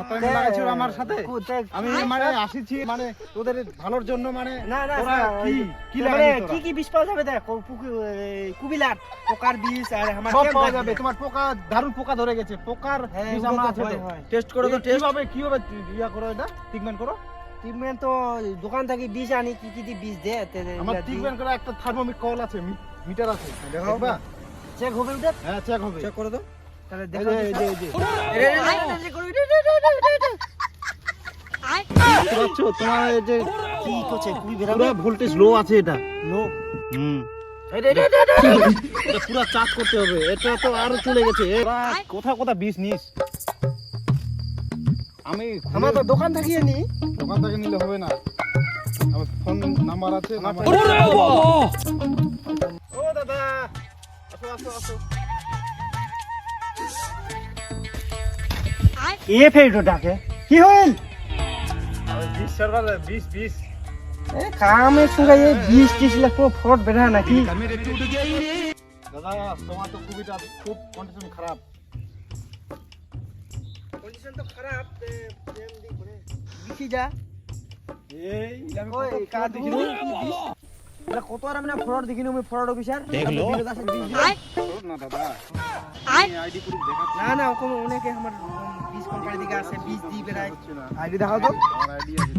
শতানি লাগাইছিল আমার সাথে? আমি মানে আসিছি মানে তোদের ভালোর জন্য মানে না না কি কি কি কি বিষ পাওয়া যাবে দেখ ও পুকু- এই কুবিলার পোকার বিষ আর আমার সব পাওয়া যাবে তোমার পোকা দারুণ পোকা ধরে গেছে পোকার আমার আছে তো। টেস্ট করো তো টেস্ট কীভাবে কীভাবে ইয়া করো এটা? ট্রিটমেন্ট করো? ট্রিটমেন্ট তো দোকান থেকে বিষ আনি কি কি দিয়ে বিষ দে আমার ট্রিটমেন্ট করা একটা থার্মোমিক কল আছে মিটার আছে দেখবা? চেক হবে হ্যাঁ চেক হবে। চেক করে তো। তাহলে এই দেখো এই যে, এই যে। এরে, এরে, এরে, এরে, এরে, করো, এরে, এরে, এরে, এরে, এরে। বুঝতে পারছ তোমার এই যে কি করছে কুবি বেরাবে ভোল্টেজ লো আছে এটা লো হুম এরে, এরে, এরে, এরে, এরে। এটা পুরো চার্জ করতে হবে এটা তো আরও চলে গেছে কোথা কোথা বিষ নিস আমি আমার তো দোকান থেকে নি দোকান থেকে নিলে হবে না আমার ফোন নাম্বার আছে ও দাদা আসো আসো আসো এ ফেরো ডাকে কি হইল? ওই বিষ সার্ভার বিষ বিষ এ কামের সঙ্গে এই বিষ টিস লাগতো ফ্রড বেড়া নাকি? দাদা তোমার তো খুবই খুব কন্ডিশন খারাপ কন্ডিশন তো খারাপ দেখি যা এই আমি কত কাজ দেখিনি। কত আর আমি ফ্রড দেখিনি আমি ফ্রড অফিসার দেখল না দাদা। আমি আইডি প্রুফ দেখাচ্ছি। না না ওরকম অনেকে আমার বিষ কোম্পানি থেকে আসে বিষ দিয়ে বেড়ায়। আইডি দেখাও তো। আমার আইডি আছে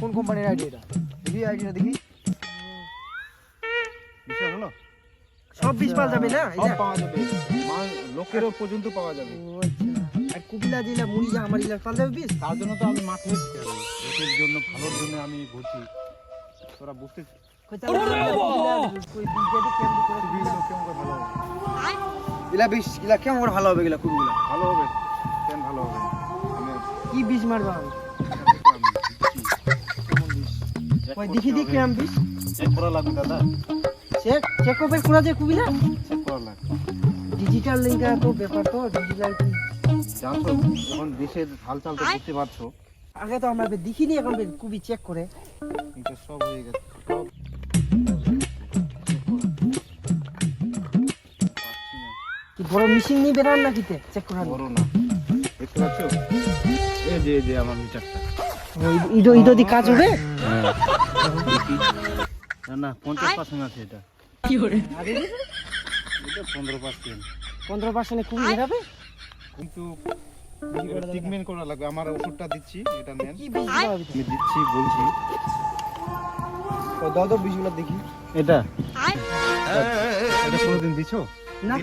কোন কোম্পানির আইডি এটা? দেখি আইডিটা দেখি। বিশ্বাস হলো? সব বিষ পাওয়া যাবে না? সব পাওয়া যাবে। লোকেরও পর্যন্ত পাওয়া যাবে। আচ্ছা। আর কুবিলা জিলা মুড়ি যা আমার ইলা পাওয়া যাবে তার জন্য তো আমি মাঠে লোকের জন্য ভালোর জন্য আমি ঘুরছি। তোরা বুঝতে কইতা কুবিলা কই বিষ দিয়ে কেমন করে বিল কেমন করে ভালো হবে ইলা বিষ ইলা কেমন করে ভালো হবে এগুলা কুকুরগুলা ভালো হবে কেন ভালো হবে কি বিষ মারবা আমি আমি দিচ্ছি। কেমন বিষ? ওই দেখি দেখি কেমন বিষ চেক করা লাগবে দাদা চেক চেক করবে কোনা যে কুবিলা চেক করা লাগবে ডিজিটাল লিঙ্ক তো ব্যাপার তো ডিজিটাল কি জানছো যখন দেশের হালচাল তো বুঝতে পারছ আগে তো আমরা দেখিনি এখন কুবি চেক করে এটা সব হয়ে গেছে সব বড় মিশিং নিয়ে বেরান না কিতে? চেক করার বড় না। দেখতে পাচ্ছ? এই যে এই যে আমার মিটারটা ইদো ইদো দি কাজ হবে? না না পঞ্চাশ পার্সেন্ট আছে এটা। এটা পনেরো পার্সেন্ট পনেরো পার্সেন্টে কুবি বেরাবে কিন্তু ট্রিটমেন্ট করা লাগবে। আমার ওষুধটা দিচ্ছি এটা নেন। কি আমি দিচ্ছি বলছি। ও দাও তো বিষগুলো দেখি। এটা। এটা কোনোদিন দিছো? না।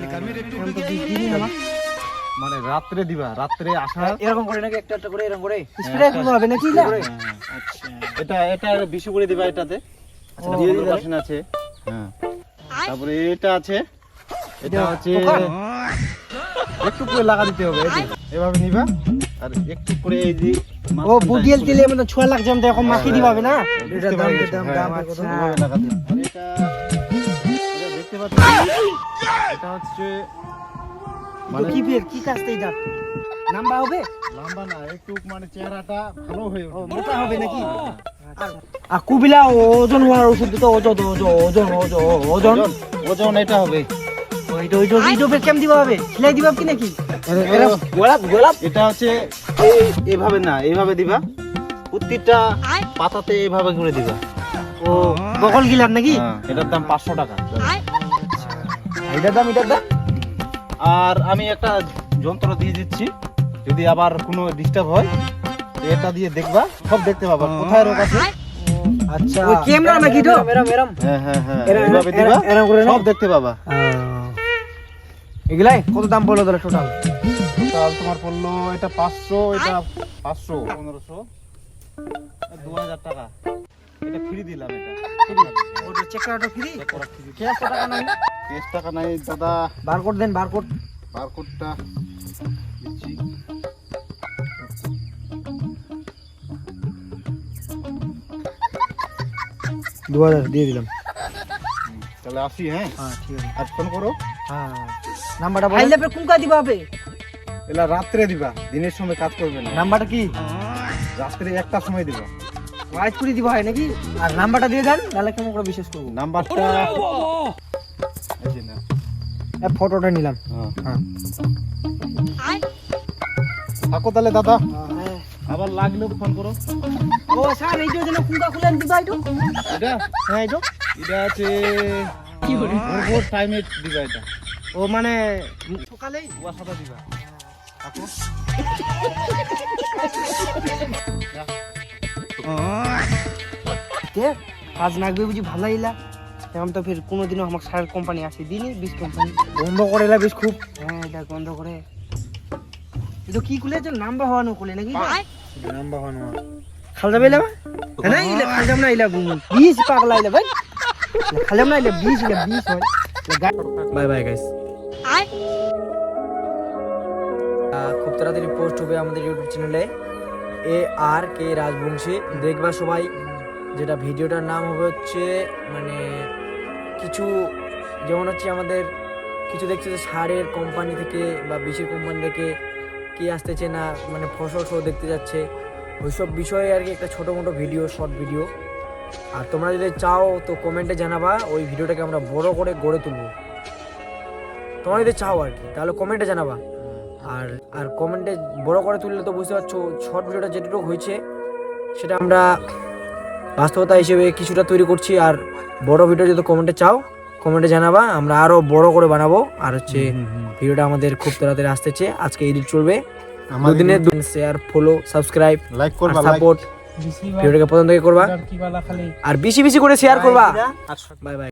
মানে রাত্রে দিবা রাত্রে আসা। এরকম করে নাকি একটা একটা করে এরকম করে। স্প্রে করতে হবে নাকি? না। আচ্ছা। এটা এটা বিশু করে দিবা এটাতে। ও, দিয়ে দিবা আছে। হ্যাঁ। তারপরে এটা আছে। এটা হচ্ছে পোকা? একটু করে লাগা দিতে হবে এই এভাবে নিবা। আর একটু করে এই যে ও বুদিয়াল তেলে মানে ছোয়া লাগছে আমি তো এখন মাখিয়ে দিবা হবে না? এটার দাম, দাম, হ্যাঁ, দাম আচ্ছা, কত? লাগা দিবে। আর এটা এটা দেখতে পাচ্ছ এটা হচ্ছে মানে কি ফের কি কাজটা এটা নাম্বার হবে? লম্বা না একটু মানে চেহারাটা ভালো হয়ে মোটা হবে নাকি? আর কুবিলা ওজন হওয়ার ওষুধ তো ওজন ওজন ওজন ওজন ওজন। ওজন ওজন এটা হবে। ওইটা ওইটা ওইটা ফের কেমন দিবা হবে? সেলাই দিবা কি নাকি? গোলাপ গোলাপ? এটা হচ্ছে এইভাবে না এইভাবে দিবা। প্রত্যেকটা পাতাতে এইভাবে করে দিবা। ও বকল গিলার নাকি? হ্যাঁ, এটার দাম পাঁচশো টাকা। এটার দাম এটার দাম? আর আমি একটা যন্ত্র দিয়ে দিচ্ছি। যদি আবার কোনো ডিস্টার্ব হয় এটা দিয়ে দেখবা সব দেখতে পাবা। কোথায় রোগ আছে? আচ্ছা। ওই ক্যামেরা নাকি তো? মেরাম মেরাম হ্যাঁ হ্যাঁ হ্যাঁ। এরা- এরা- দিবা করে সব দেখতে পাবা। এগুলাই? কত দাম পড়ল তাহলে টোটাল টোটাল তোমার পড়ল এটা পাঁচশো এটা পাঁচশো। পনেরোশো। দু হাজার টাকা। এটা ফ্রি দিলাম এটা। ফ্রি ওটা চেক করাটা ফ্রি চেক করা। টাকা নাই কেস টাকা নাই দাদা। বারকোড দেন বারকোড। বারকোডটা দিচ্ছি। দু হাজার দিয়ে দিলাম। তাহলে আসি হ্যাঁ? হ্যাঁ ঠিক আছে। আজ ফোন করো। হ্যাঁ নাম্বারটা বলেন আইলে দিবা হবে। এলা রাত্রে দিবা দিনের সময় কাজ করবে না। নাম্বারটা কি? রাত্রে একটা সময় দিবা। ওয়াইট করে দিবা হয় নাকি? আর নাম্বারটা দিয়ে দেন তাহলে কেমন করে বিশ্বাস করব? নাম্বারটা ফটোটা নিলাম। হ্যাঁ। হ্যাঁ। থাকো তাহলে দাদা। হ্যাঁ আবার লাগলে ফোন করো। ও স্যার এই যে যেন কুঙ্কা খুলেন দিবা একটু। এটা? হ্যাঁ একটু এটা আছে কি ভোর ভোর টাইমে দিবা এটা। ও মানে সকালেই? কুয়াশাটা দিবা। থাকো। তে কাজ লাগবে বুঝি ভালো ইলা এখন তো ফির কোনোদিনও আমার সার কোম্পানি আসে দিনি বিশ কোম্পানি বন্ধ করে এলা বেশ খুব। হ্যাঁ এটা বন্ধ করে। এটা কি খুলে যে নাম্বার হওয়ানো খুলে নাকি? নাম্বার হন খাল যাবে হ্যাঁ না ইলা খাল যাব না ইলা বিশ পাগলা ইলা ভাই। খাল যাব না ইলা বিশ ইলা বিশ হয়। বাই বাই গাইস খুব তাড়াতাড়ি পোস্ট হবে আমাদের ইউটিউব চ্যানেলে এ আর কে রাজবংশী। দেখবা সবাই যেটা ভিডিওটার নাম হবে হচ্ছে মানে কিছু যেমন হচ্ছে আমাদের কিছু দেখছে যে সারের কোম্পানি থেকে বা বিষের কোম্পানি থেকে কি আসতেছে না মানে ফসল সহ দেখতে যাচ্ছে। ওইসব বিষয়ে আর কি একটা ছোটো মোটো ভিডিও শর্ট ভিডিও আর তোমরা যদি চাও তো কমেন্টে জানাবা, ওই ভিডিওটাকে আমরা বড় করে গড়ে তুলবো। তোমরা যদি চাও আর কি, তাহলে কমেন্টে জানাবা। আর আর কমেন্টে বড় করে তুললে তো বুঝতে পারছ শর্ট ভিডিওটা যেটুকু হয়েছে, সেটা আমরা বাস্তবতা হিসেবে কিছুটা তৈরি করছি আর বড় ভিডিও যদি কমেন্টে চাও কমেন্টে জানাবা আমরা আরও বড় করে বানাবো। আর হচ্ছে ভিডিওটা আমাদের খুব তাড়াতাড়ি আসতেছে আজকে এডিট চলবে। দুদিনে শেয়ার ফলো সাবস্ক্রাইব লাইক করবা সাপোর্ট ভিডিওটাকে পছন্দ করবা। আর বেশি বেশি করে শেয়ার করবা। Bye bye